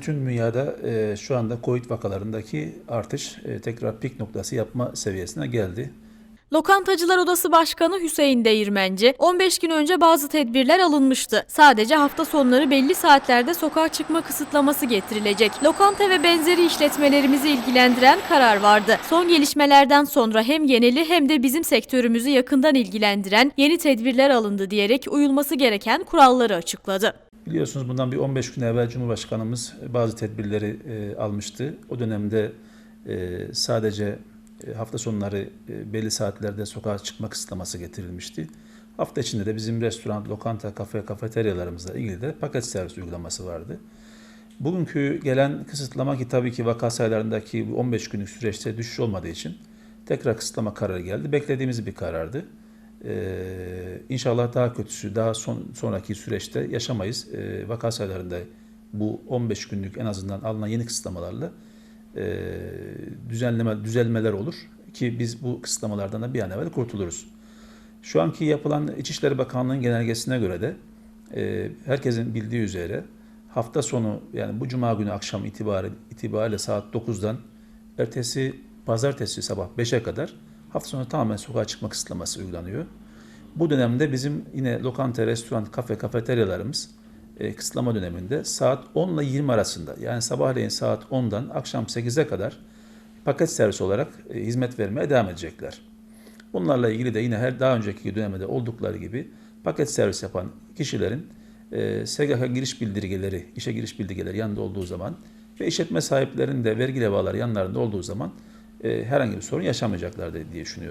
Tüm dünyada e, şu anda Covid vakalarındaki artış e, tekrar pik noktası yapma seviyesine geldi. Lokantacılar Odası Başkanı Hüseyin Değirmenci, 15 gün önce bazı tedbirler alınmıştı. Sadece hafta sonları belli saatlerde sokağa çıkma kısıtlaması getirilecek. Lokanta ve benzeri işletmelerimizi ilgilendiren karar vardı. Son gelişmelerden sonra hem geneli hem de bizim sektörümüzü yakından ilgilendiren yeni tedbirler alındı diyerek uyulması gereken kuralları açıkladı. Biliyorsunuz bundan bir 15 gün evvel Cumhurbaşkanımız bazı tedbirleri e, almıştı. O dönemde e, sadece hafta sonları e, belli saatlerde sokağa çıkma kısıtlaması getirilmişti. Hafta içinde de bizim restoran, lokanta, kafe, kafeteryalarımızla ilgili de paket servis uygulaması vardı. Bugünkü gelen kısıtlama ki tabii ki vaka sayılarındaki bu 15 günlük süreçte düşüş olmadığı için tekrar kısıtlama kararı geldi. Beklediğimiz bir karardı. Ee, inşallah daha kötüsü, daha son, sonraki süreçte yaşamayız. Ee, vaka sayılarında bu 15 günlük en azından alınan yeni kısıtlamalarla e, düzenleme, düzelmeler olur ki biz bu kısıtlamalardan da bir an evvel kurtuluruz. Şu anki yapılan İçişleri Bakanlığı'nın genelgesine göre de e, herkesin bildiği üzere hafta sonu yani bu cuma günü akşam itibari, itibariyle saat 9'dan ertesi pazartesi sabah 5'e kadar hafta sonu tamamen sokağa çıkma kısıtlaması uygulanıyor. Bu dönemde bizim yine lokanta, restoran, kafe, kafeteryalarımız e, kısıtlama döneminde saat 10 ile 20 arasında yani sabahleyin saat 10'dan akşam 8'e kadar paket servis olarak e, hizmet vermeye devam edecekler. Bunlarla ilgili de yine her daha önceki dönemde oldukları gibi paket servis yapan kişilerin e, SGK giriş bildirgeleri, işe giriş bildirgeleri yanında olduğu zaman ve işletme sahiplerinin de vergi levhaları yanlarında olduğu zaman e, herhangi bir sorun yaşamayacaklar diye düşünüyorum.